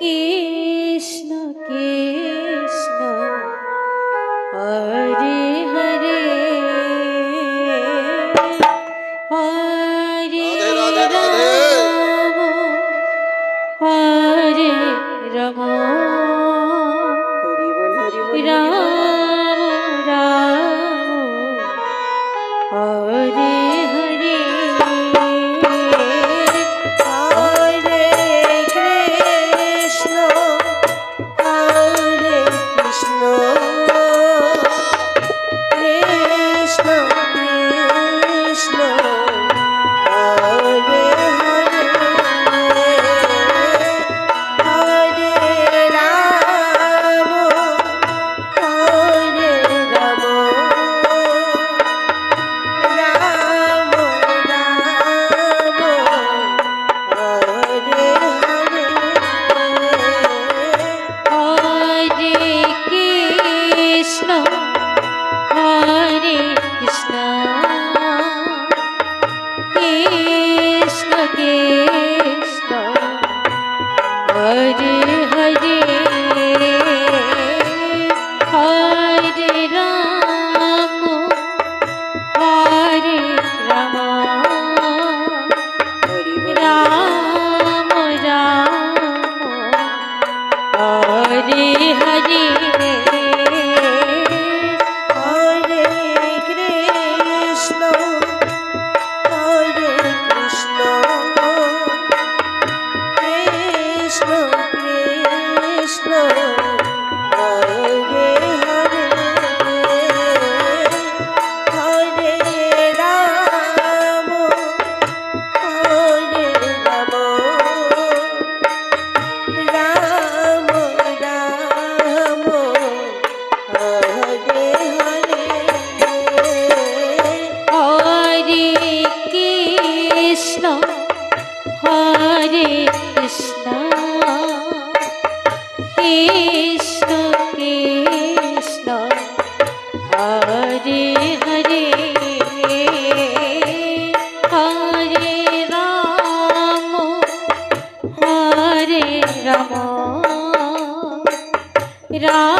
Krishna Krishna Hare Hare Hare Ram হরে রম Ram Oh.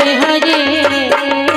हरे